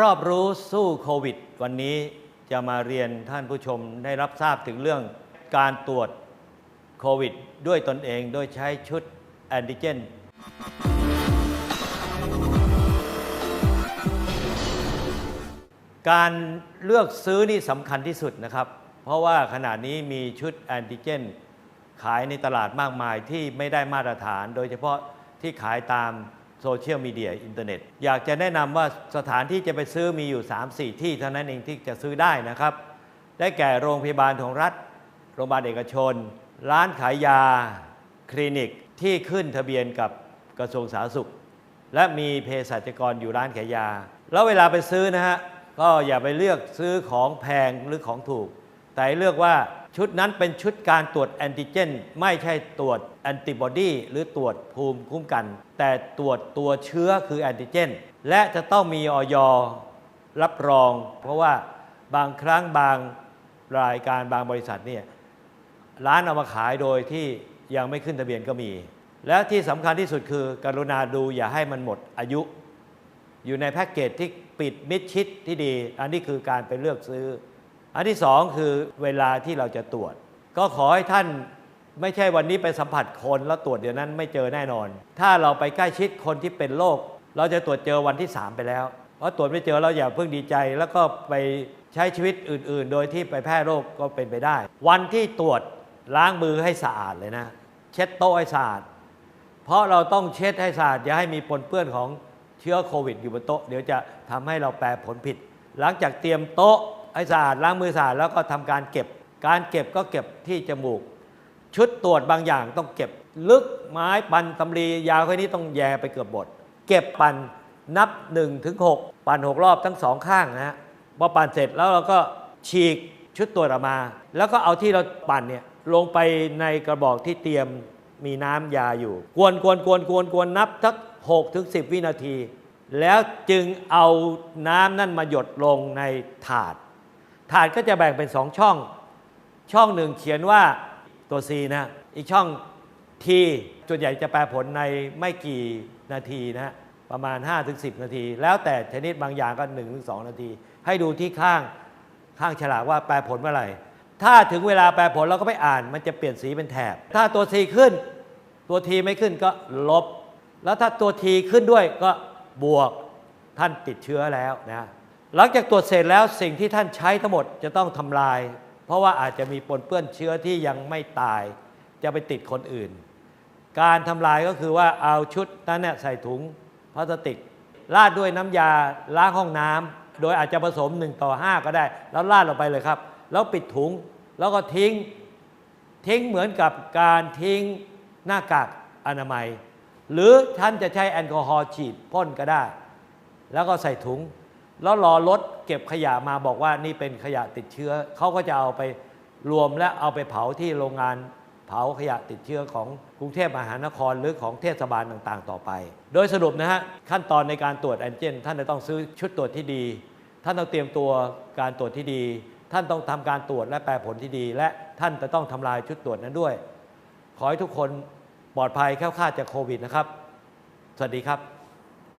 รอบรู้สู้โควิด วันนี้จะมาเรียนท่านผู้ชมได้รับทราบถึงเรื่องการตรวจโควิด ด้วยตนเองโดยใช้ชุดแอนติเจน การเลือกซื้อนี่สำคัญที่สุดนะครับ เพราะว่าขณะนี้มีชุดแอนติเจน ขายในตลาดมากมายที่ไม่ได้มาตรฐาน โดยเฉพาะที่ขายตาม โซเชียลมีเดียอินเทอร์เน็ต อยากจะแนะนำว่าสถานที่จะไปซื้อมีอยู่ 3-4 ที่เท่านั้นเองที่จะซื้อได้นะครับ ได้แก่โรงพยาบาลของรัฐ โรงพยาบาลเอกชน ร้านขายยา คลินิกที่ขึ้นทะเบียนกับกระทรวงสาธารณสุข และมีเภสัชกรอยู่ร้านขายยา แล้วเวลาไปซื้อนะฮะก็อย่าไปเลือกซื้อของแพงหรือของถูก แต่ให้เลือกว่า ชุดนั้นเป็นชุดการตรวจแอนติเจน ไม่ใช่ตรวจแอนติบอดีหรือตรวจภูมิคุ้มกัน แต่ตรวจตัวเชื้อคือแอนติเจน และจะต้องมีออยรับรอง เพราะว่าบางครั้งบางรายการบางบริษัทเนี่ยร้านเอามาขายโดยที่ยังไม่ขึ้นทะเบียนก็มี และที่สำคัญที่สุดคือ กรุณาดูอย่าให้มันหมดอายุ อยู่ในแพ็กเกจที่ปิดมิดชิดที่ดี อันนี้คือการไปเลือกซื้อ อันที่สองคือเวลาที่เราจะตรวจ ก็ขอให้ท่านไม่ใช่วันนี้ไปสัมผัสคนแล้วตรวจเดี๋ยวนั้นไม่เจอแน่นอน ถ้าเราไปใกล้ชิดคนที่เป็นโรคเราจะตรวจเจอวันที่ 3 ไปแล้วเพราะตรวจไม่เจอเราอย่าเพิ่งดีใจ แล้วก็ไปใช้ชีวิตอื่น ๆ โดยที่ไปแพร่โรคก็เป็นไปได้ วันที่ตรวจล้างมือให้สะอาดเลยนะ เช็ดโต๊ะให้สะอาด เพราะเราต้องเช็ดให้สะอาดอย่าให้มีปนเปื้อนของเชื้อโควิดอยู่บนโต๊ะเดี๋ยวจะทำให้เราแปลผลผิด หลังจากเตรียมโต๊ะ ให้สะอาดล้างมือสะอาดแล้วก็ทำการเก็บ การเก็บก็เก็บที่จมูก ชุดตรวจบางอย่างต้องเก็บลึกไม้ปันตำลียาวแค่นี้ต้องแย่ไปเกือบบทเก็บปันนับ1ถึง6ปัน6รอบทั้งสองข้างนะฮะพอปั่นเสร็จแล้วเราก็ฉีกชุดตรวจออกมา แล้วก็เอาที่เราปั่นเนี่ยลงไปในกระบอกที่เตรียมมีน้ำยาอยู่ กวนกวนกวนกวนกวนนับทัก6ถึง10 วินาที แล้วจึงเอาน้ำนั่นมาหยดลงในถาด ถาดก็จะแบ่งเป็นสองช่อง ช่องหนึ่งเขียนว่าตัว C นะ อีกช่อง T ส่วนใหญ่จะแปลผลในไม่กี่นาทีนะประมาณ 5-10 นาที แล้วแต่ชนิดบางอย่างก็ 1-2 นาที ให้ดูที่ข้างข้างฉลากว่าแปลผลเมื่อไหร่ ถ้าถึงเวลาแปลผลเราก็ไปอ่าน มันจะเปลี่ยนสีเป็นแถบ ถ้าตัว C ขึ้น ตัว T ไม่ขึ้นก็ลบ แล้วถ้าตัว T ขึ้นด้วยก็บวกท่านติดเชื้อแล้วนะ หลังจากตรวจเสร็จแล้วสิ่งที่ท่านใช้ทั้งหมดจะต้องทำลาย เพราะว่าอาจจะมีปนเปื้อนเชื้อที่ยังไม่ตาย จะไปติดคนอื่น การทำลายก็คือว่าเอาชุดนั้นเนี่ยใส่ถุงพลาสติกราดด้วยน้ำยาล้างห้องน้ำโดยอาจจะผสม1ต่อ5ก็ได้ แล้วราดลงไปเลยครับ แล้วปิดถุงแล้วก็ทิ้งทิ้งเหมือนกับการทิ้งหน้ากากอนามัย หรือท่านจะใช้แอลกอฮอล์ฉีดพ่นก็ได้ แล้วก็ใส่ถุง แล้วรอรถเก็บขยะมาบอกว่านี่เป็นขยะติดเชื้อ เขาก็จะเอาไปรวมและเอาไปเผาที่โรงงานเผาขยะติดเชื้อของกรุงเทพมหานครหรือของเทศบาลต่างๆ ต่อไป โดยสรุปนะฮะขั้นตอนในการตรวจแอนตเจน ท่านจะต้องซื้อชุดตรวจที่ดี ท่านต้องเตรียมตัวการตรวจที่ดี ท่านต้องทำการตรวจและแปลผลที่ดี และท่านจะต้องทำลายชุดตรวจนั้นด้วย ขอให้ทุกคนปลอดภัยแคล้วคลาดจากโควิดนะครับ สวัสดีครับ